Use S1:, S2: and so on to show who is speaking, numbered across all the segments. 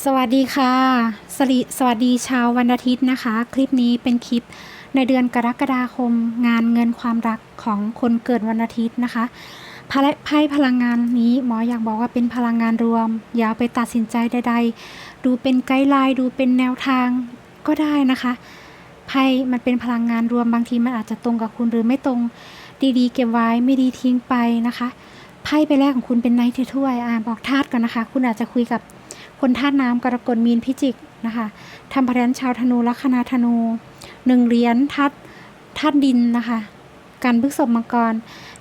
S1: สวัสดีค่ะสวัสดีสวัสดีชาววันอาทิตย์นะคะ คลิปนี้เป็นคลิปในเดือนกรกฎาคม งานเงินความรักของคนเกิดวันอาทิตย์นะคะไพ่ไพ่พลังงานนี้หมออยากบอกว่าเป็นพลังงานรวม อย่าไปตัดสินใจใด ๆ ดูเป็นไกด์ไลน์ดูเป็นแนวทางก็ได้นะคะไพ่มันเป็นพลังงานรวมบางทีมันอาจจะตรงกับคุณหรือไม่ตรงดีๆ เก็บไว้ไม่ดีทิ้งไปนะคะไพ่ใบแรกของคุณเป็นไนท์เทถ้วยอ่าบอกธาตุก่อนนะคะ คุณอาจจะคุยกับ คนธาตุน้ำกรกฎมีนพิจิกนะคะทำพยัญชาวธนูลัคนาธนูหนึ่งเหรียญธาตุธาตุดินนะคะการพฤกษบมังกร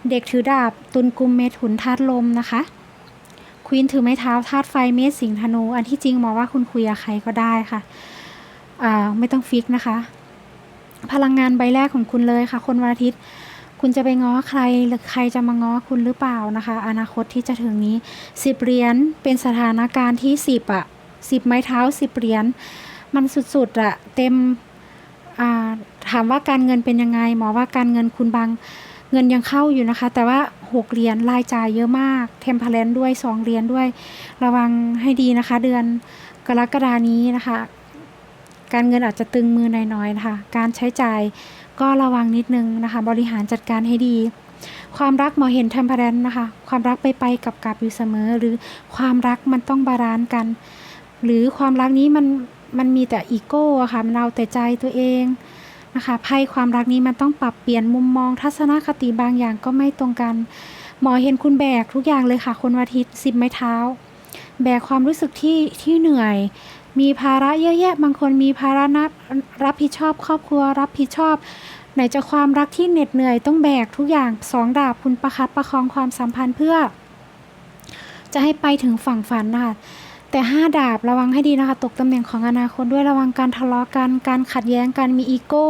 S1: เด็กถือดาบ ตุลกุมเมถุนธาตุลมนะคะควีนถือไม้เท้าธาตุไฟเมษสิงธนู อันที่จริงหมอว่าคุณคุยกับใครก็ได้ค่ะอ่าไม่ต้องฟิกนะคะ พลังงานใบแรกของคุณเลยค่ะ คนวันอาทิตย์ คุณจะไปง้อใครหรือใครจะมาง้อคุณหรือเปล่านะคะ อนาคตที่จะถึงนี้สิบเหรียญเป็นสถานการณ์ที่สิบอะสิบไม้เท้าสิบเหรียญมันสุดๆอะเต็มอ่าถามว่าการเงินเป็นยังไง หมอว่าการเงินคุณบางเงินยังเข้าอยู่นะคะ แต่ว่าหกเหรียญรายจ่ายเยอะมากเทมเพลนด้วยสองเหรียญด้วย ระวังให้ดีนะคะ เดือนกรกฎานี้นะคะ การเงินอาจจะตึงมือหน่อยๆนะคะ การใช้จ่าย ก็ระวังนิดนึงนะคะ บริหารจัดการให้ดี ความรักหมอเห็นเทมเพลนนะคะ ความรักไปไปกับกับอยู่เสมอ หรือความรักมันต้องบาลานซ์กัน หรือความรักนี้มันมันมีแต่อีโก้อะค่ะมันเอาแต่ใจตัวเองนะคะไพ่ความรักนี้มันต้องปรับเปลี่ยนมุมมอง ทัศนคติบางอย่างก็ไม่ตรงกัน หมอเห็นคุณแบกทุกอย่างเลยค่ะคนวันอาทิตย์สิบไม้เท้า แบกความรู้สึกที่ที่เหนื่อย มีภาระเยอะแยะ บางคนมีภาระนับรับผิดชอบ ครอบครัวรับผิดชอบ ไหนจะความรักที่เหน็ดเหนื่อยต้องแบกทุกอย่างสองดาบคุณประคับประคองความสัมพันธ์เพื่อ จะให้ไปถึงฝั่งฝันนะคะแต่ห้าดาบระวังให้ดีนะคะ ตกตำแหน่งของอนาคตด้วยระวังการทะเลาะกัน การขัดแย้งกันมีอีโก้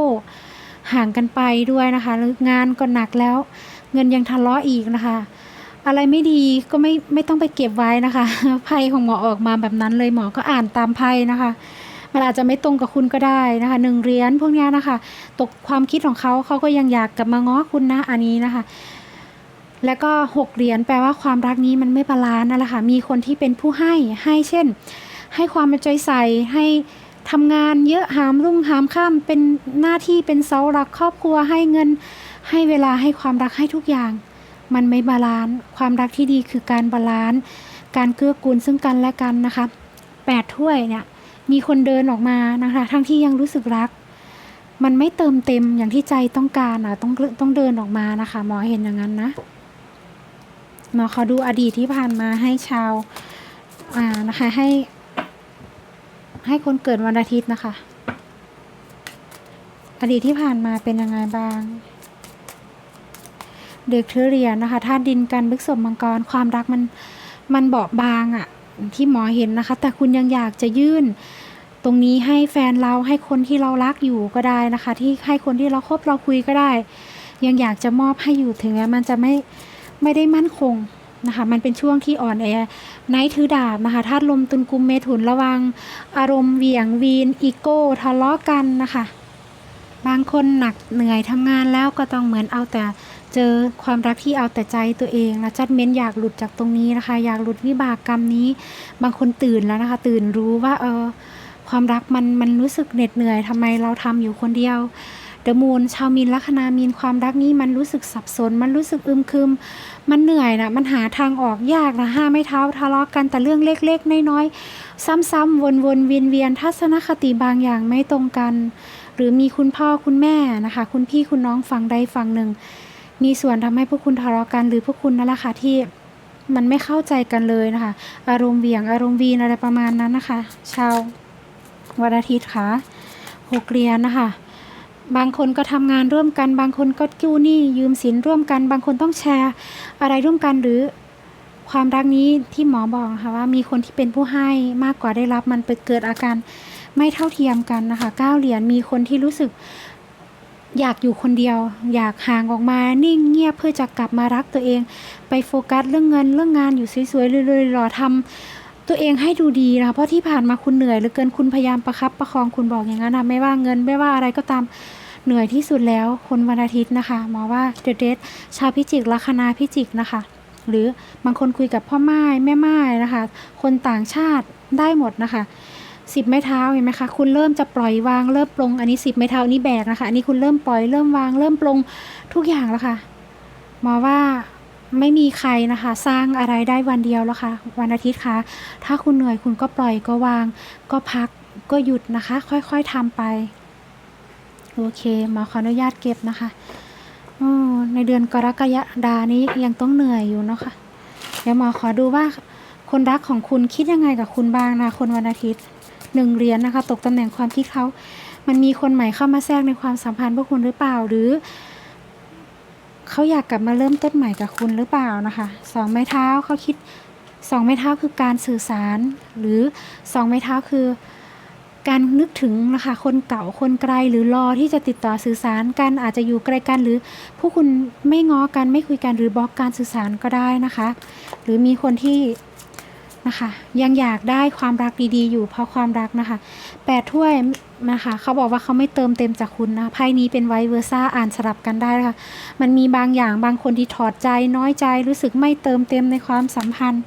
S1: ห่างกันไปด้วยนะคะหรืองานก็หนักแล้ว เงินยังทะเลาะอีกนะคะ อะไรไม่ดีก็ไม่ไม่ต้องไปเก็บไว้นะคะไพ่ของหมอออกมาแบบนั้นเลยหมอก็อ่านตามไพ่นะคะมันอาจจะไม่ตรงกับคุณก็ได้นะคะหนึ่งเหรียญพวกนี้นะคะ ตกความคิดของเขาเขาก็ยังอยากกลับมาง้อคุณนะอันนี้นะคะ แล้วก็หกเหรียญแปลว่าความรักนี้มันไม่บาลานซ์นั่นแหละค่ะมีคนที่เป็นผู้ให้ให้เช่น ให้ความเป็นใจใส่ให้ทำงานเยอะหามรุ่งหามข้ามเป็นหน้าที่เป็นเสาหลักครอบครัวให้เงินให้เวลาให้ความรักให้ทุกอย่าง มันไม่บาลานซ์ความรักที่ดีคือการบาลานซ์การเกื้อกูลซึ่งกันและกันนะคะแปดถ้วยเนี่ยมีคนเดินออกมานะคะ ทั้งที่ยังรู้สึกรัก มันไม่เติมเต็มอย่างที่ใจต้องการอะต้องต้องเดินออกมานะคะ หมอเห็นอย่างนั้นนะหมอขอดูอดีตที่ผ่านมาให้ชาวอ่านะคะให้ ให้คนเกิดวันอาทิตย์นะคะ อดีตที่ผ่านมาเป็นยังไงบ้าง เด็กเทอเรียนนะคะธาตุดินกันบึกสมมังกร ความรักมันมันเบาบางอะที่หมอเห็นนะคะ แต่คุณยังอยากจะยื่น ตรงนี้ให้แฟนเราให้คนที่เรารักอยู่ก็ได้นะคะ ที่ให้คนที่เราคบเราคุยก็ได้ ยังอยากจะมอบให้อยู่ถึงแม้มันจะไม่ไม่ได้มั่นคงนะคะมันเป็นช่วงที่อ่อนแอไนท์ถือดาบนะคะธาตุลมตุลกุมเมถุนระวัง อารมณ์เหวี่ยงวีนอีโก้ทะเลาะกันนะคะ บางคนหนักเหนื่อยทำงานแล้วก็ต้องเหมือนเอาแต่ เจอความรักที่เอาแต่ใจตัวเองนะจัดเม้นอยากหลุดจากตรงนี้นะคะ อยากหลุดวิบากกรรมนี้ บางคนตื่นแล้วนะคะ ตื่นรู้ว่าเออความรักมันมันรู้สึกเหน็ดเหนื่อยทำไมเราทำอยู่คนเดียวเดมูนชาวมีนลัคนามีนความรักนี้มันรู้สึกสับสน มันรู้สึกอึมครึม มันเหนื่อยนะมันหาทางออกยากนะห้าไม่เท้าทะเลาะกันแต่เรื่องเล็กๆน้อยๆซ้ำๆวนๆเวียนๆทัศนคติบางอย่างไม่ตรงกัน หรือมีคุณพ่อคุณแม่นะคะ คุณพี่คุณน้องฝั่งใดฝั่งหนึ่ง มีส่วนทำให้พวกคุณทะเลาะกันหรือพวกคุณนั่นแหละค่ะที่มันไม่เข้าใจกันเลยนะคะ อารมณ์เหวี่ยงอารมณ์วีนอะไรประมาณนั้นนะคะ ชาววันอาทิตย์ค่ะหกเรียนนะคะบางคนก็ทำงานร่วมกัน บางคนก็กู้หนี้ยืมสินร่วมกัน บางคนต้องแชร์อะไรร่วมกันหรือความรักนี้ที่หมอบอกค่ะว่ามีคนที่เป็นผู้ให้มากกว่าได้รับมันไปเกิดอาการไม่เท่าเทียมกันนะคะเก้าเหรียญมีคนที่รู้สึก อยากอยู่คนเดียว อยากห่างออกมานิ่งเงียบเพื่อจะกลับมารักตัวเอง ไปโฟกัสเรื่องเงินเรื่องงานอยู่สวยๆเรื่อยๆรอทำตัวเองให้ดูดีนะคะเพราะที่ผ่านมาคุณเหนื่อยเหลือเกินคุณพยายามประคับประคองคุณบอกอย่างนั้นนะไม่ว่าเงินไม่ว่าอะไรก็ตามเหนื่อยที่สุดแล้วคนวันอาทิตย์นะคะหมอว่าเดเดชชาวพิจิกลัคนาพิจิกนะคะ หรือบางคนคุยกับพ่อไม้แม่ไม้นะคะ คนต่างชาติได้หมดนะคะ สิบไม้เท้าเห็นไหมคะคุณเริ่มจะปล่อยวางเริ่มปลงอันนี้สิบไม้เท้านี่แบกนะคะอันนี้คุณเริ่มปล่อยเริ่มวางเริ่มปลงทุกอย่างแล้วค่ะหมอว่าไม่มีใครนะคะ สร้างอะไรได้วันเดียวแล้วค่ะ วันอาทิตย์ค่ะ ถ้าคุณเหนื่อยคุณก็ปล่อยก็วาง ก็พักก็หยุดนะคะ ค่อยๆทำไปโอเคหมอขออนุญาตเก็บนะคะอในเดือนกรกฎานี้ยังต้องเหนื่อยอยู่เนาะค่ะ เดี๋ยวหมอขอดูว่าคนรักของคุณคิดยังไงกับคุณบ้างนะคนวันอาทิตย์ หนึ่งเหรียญนะคะ ตกตำแหน่งความคิดเขามันมีคนใหม่เข้ามาแทรกในความสัมพันธ์พวกคุณหรือเปล่าหรือเขาอยากกลับมาเริ่มต้นใหม่กับคุณหรือเปล่านะคะสองไม้เท้าเขาคิดสองไม้เท้าคือการสื่อสาร หรือสองไม้เท้าคือการนึกถึงนะคะคนเก่าคนไกลหรือรอที่จะติดต่อสื่อสารกันอาจจะอยู่ไกลกันหรือผู้คุณไม่ง้อกันไม่คุยกันหรือบล็อกการสื่อสารก็ได้นะคะ หรือมีคนที่ นะคะ ยังอยากได้ความรักดีๆ อยู่เพราะความรักนะคะแปดถ้วยนะคะเขาบอกว่าเขาไม่เติมเต็มจากคุณนะไพ่นี้เป็นไวเวอร์ซ่าอ่านสลับกันได้ค่ะมันมีบางอย่างบางคนที่ถอดใจน้อยใจรู้สึกไม่เติมเต็มในความสัมพันธ์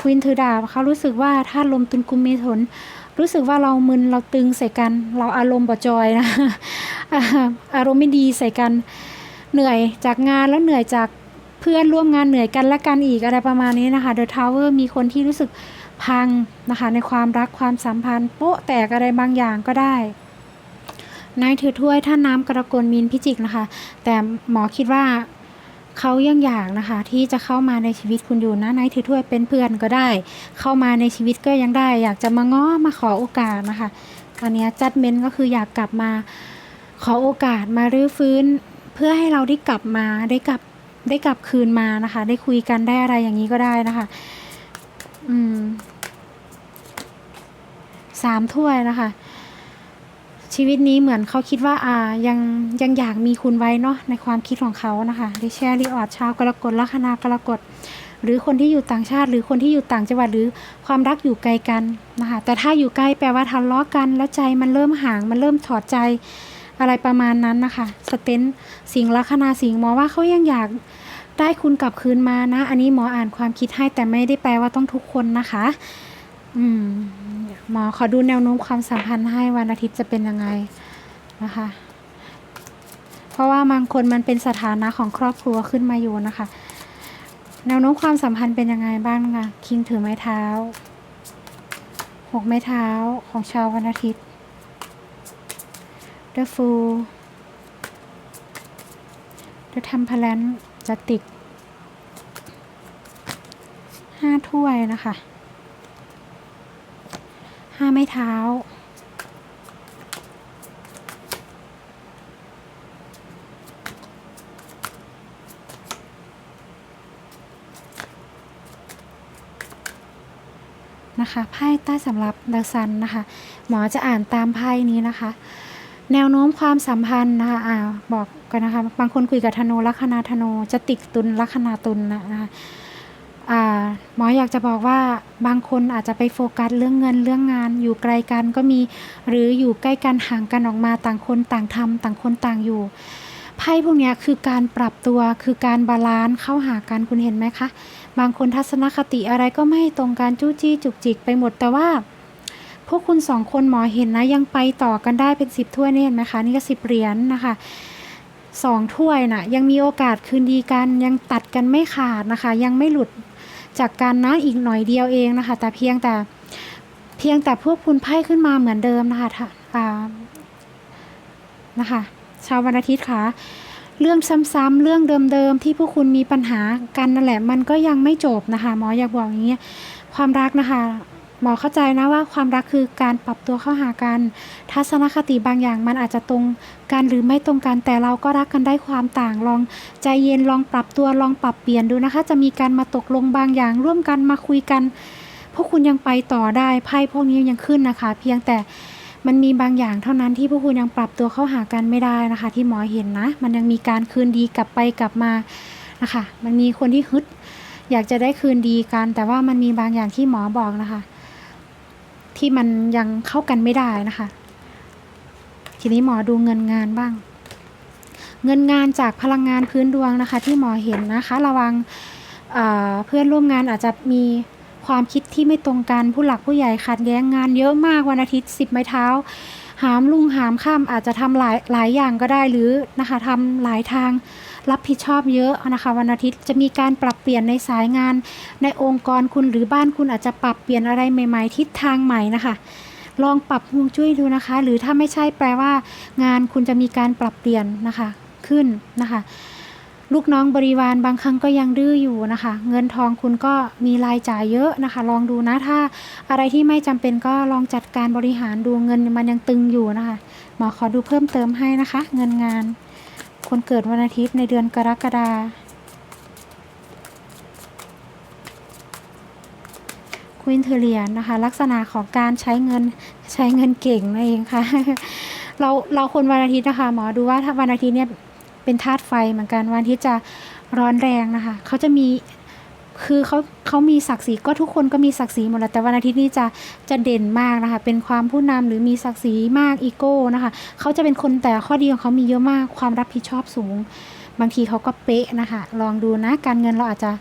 S1: ควินถือดาบเขารู้สึกว่าถ้าลมตุนกุมมีถนรู้สึกว่าเรามึนเราตึงใส่กัน เราอารมณ์บ่จอยนะอารมณ์ไม่ดีใส่กัน เหนื่อยจากงานแล้วเหนื่อยจาก พื่อนร่วมงานเหนื่อยกันและกันอีกอะไรประมาณนี้นะคะ The Tower มีคนที่รู้สึกพังนะคะในความรักความสัมพันธ์โป๊ะแตกอะไรบางอย่างก็ได้นายถือถ้วยท่าน้ำกระกลมีนพิจิกนะคะ แต่หมอคิดว่าเขายังอยากนะคะ ที่จะเข้ามาในชีวิตคุณอยู่นะนายถือถ้วยเป็นเพื่อนก็ได้ เข้ามาในชีวิตก็ยังได้ อยากจะมาง้อมาขอโอกาสนะคะอันนี้จัดเมนก็คืออยากกลับมาขอโอกาสมารื้อฟื้น เพื่อให้เราได้กลับมาได้กลับ ได้กลับคืนมานะคะ ได้คุยกันได้อะไรอย่างนี้ก็ได้นะคะ อืมสามถ้วยนะคะชีวิตนี้เหมือนเขาคิดว่าอ่ายังยังอยากมีคุณไว้เนาะในความคิดของเขานะคะดิแชร์รีออดชาวกรกฎลัคนากรกฎหรือคนที่อยู่ต่างชาติ หรือคนที่อยู่ต่างจังหวัดหรือความรักอยู่ไกลกันนะคะแต่ถ้าอยู่ใกล้แปลว่าทะเลาะกัน แล้วใจมันเริ่มห่างมันเริ่มถอดใจ อะไรประมาณนั้นนะคะสเตนสิงลัคนาสิงหมอว่าเขายังอยากได้คุณกลับคืนมานะ อันนี้หมออ่านความคิดให้แต่ไม่ได้แปลว่าต้องทุกคนนะคะ อืมหมอขอดูแนวโน้มความสัมพันธ์ให้วันอาทิตย์จะเป็นยังไงนะคะ เพราะว่าบางคนมันเป็นสถานะของครอบครัวขึ้นมาอยู่นะคะ แนวโน้มความสัมพันธ์เป็นยังไงบ้างนะคะคิงถือไม้เท้าหกไม้เท้าของชาววันอาทิตย์ The Fool The Temperance จะติดห้าถ้วยนะคะห้าไม้เท้านะคะไพ่ใต้สำหรับดาซันนะคะ หมอจะอ่านตามไพ่นี้นะคะ แนวโน้มความสัมพันธ์นะคะอ่าบอกกันนะคะ บางคนคุยกับธนูลัคนาธนูจะติดตุนลัคนาตุลนะนะคะอ่าหมออยากจะบอกว่าบางคนอาจจะไปโฟกัสเรื่องเงินเรื่องงาน อยู่ไกลกันก็มีหรืออยู่ใกล้กันห่างกันออกมาต่างคนต่างทำต่างคนต่างอยู่ไพ่พวกนี้คือการปรับตัวคือการบาลานซ์เข้าหากันคุณเห็นไหมคะ บางคนทัศนคติอะไรก็ไม่ตรงกันจู้จี้จุกจิกไปหมดแต่ว่า พวกคุณสองคนหมอเห็นนะยังไปต่อกันได้เป็นสิบถ้วยนี่เห็นไหมคะนี่ก็สิบเหรียญนะคะสองถ้วยนะยังมีโอกาสคืนดีกันยังตัดกันไม่ขาดนะคะ ยังไม่หลุดจากกันนะอีกหน่อยเดียวเองนะคะ แต่เพียงแต่เพียงแต่พวกคุณไพ่ขึ้นมาเหมือนเดิมนะคะถ้าอ่านะคะชาววันอาทิตย์ค่ะเรื่องซ้ำๆเรื่องเดิมๆที่พวกคุณมีปัญหากันนั่นแหละ มันก็ยังไม่จบนะคะ หมออยากบอกอย่างนี้ยความรักนะคะ หมอเข้าใจนะว่าความรักคือการปรับตัวเข้าหากัน ทัศนคติบางอย่างมันอาจจะตรงกันหรือไม่ตรงกันแต่เราก็รักกันได้ความต่างลองใจเย็นลองปรับตัวลองปรับเปลี่ยนดูนะคะ จะมีการมาตกลงบางอย่างร่วมกันมาคุยกัน พวกคุณยังไปต่อได้ไพ่พวกนี้ยังขึ้นนะคะ เพียงแต่มันมีบางอย่างเท่านั้นที่พวกคุณยังปรับตัวเข้าหากันไม่ได้นะคะ ที่หมอเห็นนะ มันยังมีการคืนดีกลับไปกลับมานะคะ มันมีคนที่ฮึดอยากจะได้คืนดีกัน แต่ว่ามันมีบางอย่างที่หมอบอกนะคะ ที่มันยังเข้ากันไม่ได้นะคะ ทีนี้หมอดูเงินงานบ้าง เงินงานจากพลังงานพื้นดวงนะคะ ที่หมอเห็นนะคะ ระวังอ่าเพื่อนร่วมงานอาจจะมีความคิดที่ไม่ตรงกันผู้หลักผู้ใหญ่ขัดแย้งงานเยอะมากวันอาทิตย์สิบไม้เท้า หามลุงหามข้ามอาจจะทำหลายหลายอย่างก็ได้หรือนะคะทำหลายทาง รับผิดชอบเยอะนะคะวันอาทิตย์จะมีการปรับเปลี่ยนในสายงาน ในองค์กรคุณหรือบ้านคุณอาจจะปรับเปลี่ยนอะไรใหม่ ๆ ทิศทางใหม่นะคะลองปรับฮวงจุ้ยดูนะคะ หรือถ้าไม่ใช่แปลว่า งานคุณจะมีการปรับเปลี่ยนนะคะขึ้นนะคะ ลูกน้องบริวารบางครั้งก็ยังดื้ออยู่นะคะ เงินทองคุณก็มีรายจ่ายเยอะนะคะ ลองดูนะ ถ้าอะไรที่ไม่จำเป็นก็ลองจัดการบริหารดูเงินมันยังตึงอยู่นะคะ หมอขอดูเพิ่มเติมให้นะคะ เงินงาน คนเกิดวันอาทิตย์ในเดือนกรกฎาควินเทเลียนนะคะ ลักษณะของการใช้เงินใช้เงินเก่งนั่นเองค่ะ เราเราคนวันอาทิตย์นะคะหมอดูว่าถ้าวันอาทิตย์เนี่ยเป็นธาตุไฟเหมือนกันวันอาทิตย์จะร้อนแรงนะคะ เขาจะมี คือเขาเขามีศักดิ์ศรีก็ทุกคนก็มีศักดิ์ศรีหมดแหละแต่วันอาทิตย์นี่จะจะเด่นมากนะคะ เป็นความผู้นำหรือมีศักดิ์ศรีมากอีโก้นะคะเขาจะเป็นคนแต่ข้อดีของเขามีเยอะมากความรับผิดชอบสูง บางทีเขาก็เป๊ะนะคะ ลองดูนะการเงินเราอาจจะ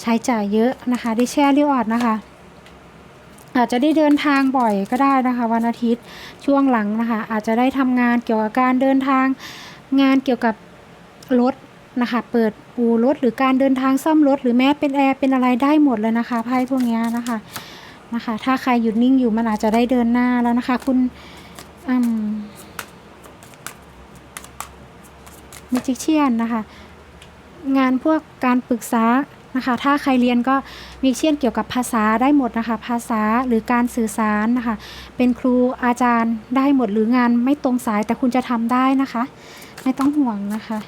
S1: ใช้จ่ายเยอะนะคะ ได้แช่เรียวอดนะคะอาจจะได้เดินทางบ่อยก็ได้นะคะ วันอาทิตย์ช่วงหลังนะคะ อาจจะได้ทำงานเกี่ยวกับการเดินทางงานเกี่ยวกับรถ นะคะ เปิดอู่รถหรือการเดินทางซ่อมรถหรือแม้เป็นแอร์เป็นอะไรได้หมดเลยนะคะไพ่พวกนี้นะคะนะคะ ถ้าใครหยุดนิ่งอยู่มันอาจจะได้เดินหน้าแล้วนะคะ คุณอืมมิจิเชียนนะคะ งานพวกการปรึกษานะคะ ถ้าใครเรียนก็มีเชียนเกี่ยวกับภาษาได้หมดนะคะ ภาษาหรือการสื่อสารนะคะ เป็นครูอาจารย์ได้หมดหรืองานไม่ตรงสายแต่คุณจะทำได้นะคะ ไม่ต้องห่วงนะคะ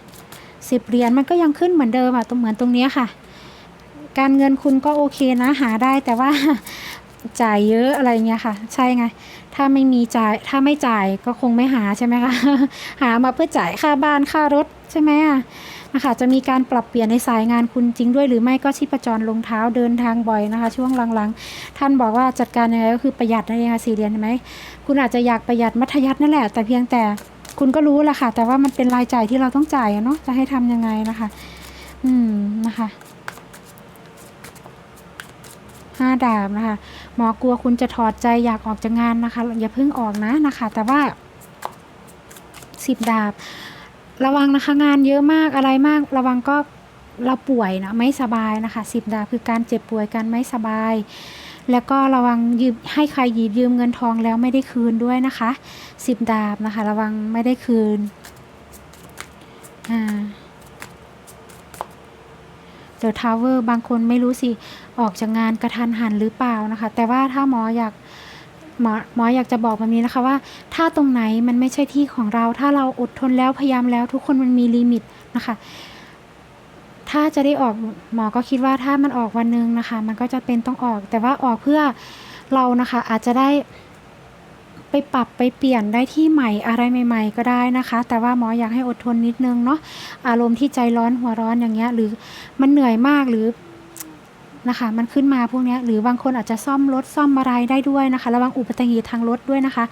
S1: สิบเหรียญมันก็ยังขึ้นเหมือนเดิมอะตรงเหมือนตรงนี้ค่ะ การเงินคุณก็โอเคนะหาได้แต่ว่าจ่ายเยอะอะไรเงี้ยค่ะ ใช่ไง ถ้าไม่มีจ่ายถ้าไม่จ่ายก็คงไม่หาใช่ไหมคะหามาเพื่อจ่ายค่าบ้านค่ารถใช่ไหมอะนะคะจะมีการปรับเปลี่ยนในสายงานคุณจริงด้วยหรือไม่ก็ชีพจรลงเท้าเดินทางบ่อยนะคะ ช่วงหลังๆ ท่านบอกว่าจัดการยังไงก็คือประหยัดนั่นเองค่ะสี่เหรียญเห็นไหมคุณอาจจะอยากประหยัดมัธยัตินั่นแหละแต่เพียงแต่ คุณก็รู้แหละค่ะ แต่ว่ามันเป็นรายจ่ายที่เราต้องจ่ายเนาะจะให้ทำยังไงนะคะ อืมนะคะห้าดาบนะคะ หมอกลัวคุณจะถอดใจอยากออกจากงานนะคะ อย่าเพิ่งออกนะนะคะ แต่ว่าสิบดาบ ระวังนะคะ งานเยอะมากอะไรมาก ระวังก็เราป่วยนะไม่สบายนะคะสิบดาบคือการเจ็บป่วยการไม่สบาย แล้วก็ระวังยืมให้ใครหยิบยืมเงินทองแล้วไม่ได้คืนด้วยนะคะสิบดาบนะคะ ระวังไม่ได้คืนอ่าเดอะทาวเวอร์บางคนไม่รู้สิ ออกจากงานกระทันหันหรือเปล่านะคะ แต่ว่าถ้าหมออยากหมอหมออยากจะบอกแบบนี้นะคะว่า ถ้าตรงไหนมันไม่ใช่ที่ของเรา ถ้าเราอดทนแล้วพยายามแล้วทุกคนมันมีลิมิตนะคะ ถ้าจะได้ออกหมอก็คิดว่าถ้ามันออกวันหนึงนะคะ มันก็จะเป็นต้องออก แต่ว่าออกเพื่อเรานะคะอาจจะได้ไปปรับไปเปลี่ยนได้ที่ใหม่อะไรใหม่ ๆ ก็ได้นะคะ แต่ว่าหมออยากให้อดทนนิดนึงเนาะอารมณ์ที่ใจร้อนหัวร้อนอย่างเงี้ย หรือมันเหนื่อยมากหรือนะคะมันขึ้นมาพวกเนี้ยหรือบางคนอาจจะซ่อมรถซ่อมอะไรได้ด้วยนะคะ ระวังอุบัติเหตุทางรถด้วยนะคะ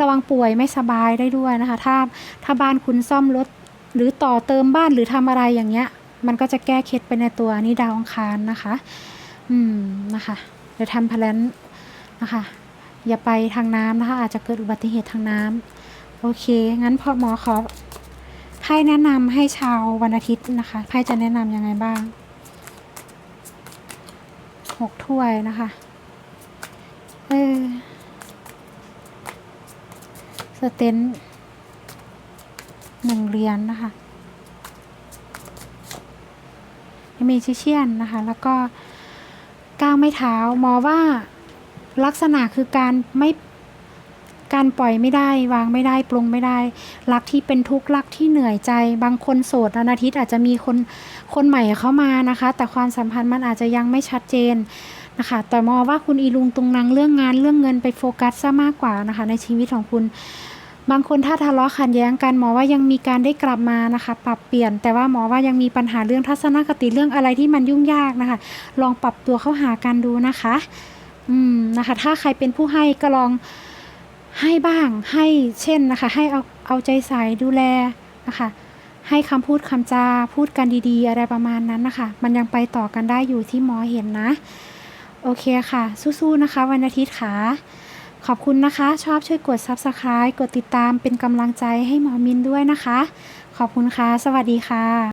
S1: ระวังป่วยไม่สบายได้ด้วยนะคะ ถ้าถ้าบ้านคุณซ่อมรถหรือต่อเติมบ้านหรือทำอะไรอย่างเงี้ย มันก็จะแก้เคล็ดไปในตัวนี่ดาวอังคารนะคะ อืมนะคะเดี๋ยวทำแพลนนะคะ อย่าไปทางน้ำนะคะ อาจจะเกิดอุบัติเหตุทางน้ำโอเค งั้นพอหมอขอไพ่แนะนำให้ชาววันอาทิตย์นะคะไพ่จะแนะนำยังไงบ้างหกถ้วยนะคะเออสเตนหนึ่งเหรียญนนะคะ มีชิเชียนนะคะ แล้วก็ก้าวไม่เท้า มอว่าลักษณะคือการไม่การปล่อยไม่ได้ วางไม่ได้ปลงไม่ได้ รักที่เป็นทุกข์รักที่เหนื่อยใจ บางคนโสดวันอาทิตย์อาจจะมีคนคนใหม่เข้ามานะคะ แต่ความสัมพันธ์มันอาจจะยังไม่ชัดเจนนะคะแต่มอว่าคุณอีลุงตุงนังเรื่องงานเรื่องเงินไปโฟกัสซะมากกว่านะคะ ในชีวิตของคุณ บางคนถ้าทะเลาะขัดแย้งกันหมอว่ายังมีการได้กลับมานะคะ ปรับเปลี่ยน แต่ว่าหมอว่ายังมีปัญหาเรื่องทัศนคติเรื่องอะไรที่มันยุ่งยากนะคะ ลองปรับตัวเข้าหากันดูนะคะ อืมนะคะ ถ้าใครเป็นผู้ให้ก็ลองให้บ้างให้เช่นนะคะ ให้เอาเอาใจใส่ดูแลนะคะ ให้คำพูดคำจาพูดกันดีๆ อะไรประมาณนั้นนะคะ มันยังไปต่อกันได้อยู่ที่หมอเห็นนะ โอเคค่ะ สู้ๆนะคะ วันอาทิตย์ค่ะ ขอบคุณนะคะ ชอบช่วยกด Subscribe กดติดตามเป็นกำลังใจให้หมอมินด้วยนะคะ ขอบคุณค่ะ สวัสดีค่ะ